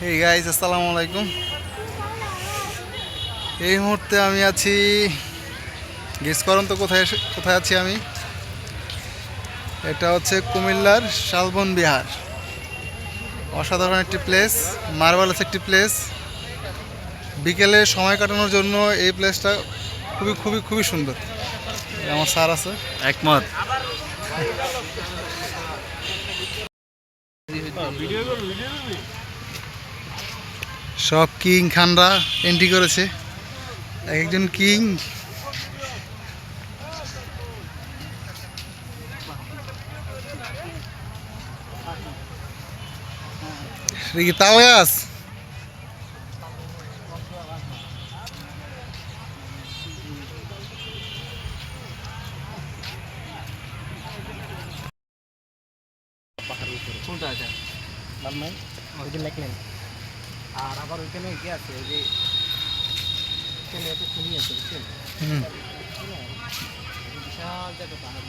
এই গাইজ আসসালামু আলাইকুম এই মুহূর্তে আমি আছি গেস করুন তো কোথায় এসে- কোথায় আছি আমি? এটা হচ্ছে কুমিল্লার শালবন বিহার। অসাধারণ একটি প্লেস মার্বেলাস একটি প্লেস বিকেলে সময় কাটানোর জন্য এই প্লেসটা খুবই খুবই খুবই সুন্দর। আমার স্যার আছে। একমত। সব কিং খানরা এন্ট্রি করেছে। এক একজন কিং। কি তাওয়াস কোনটা আছে লালমাই ওই যে লেখলেন আর আবার ওইখানে কি আছে ওই যে এখানে একটা খুনি আছে বুঝছেন? বিশাল জায়গা পাহাড়।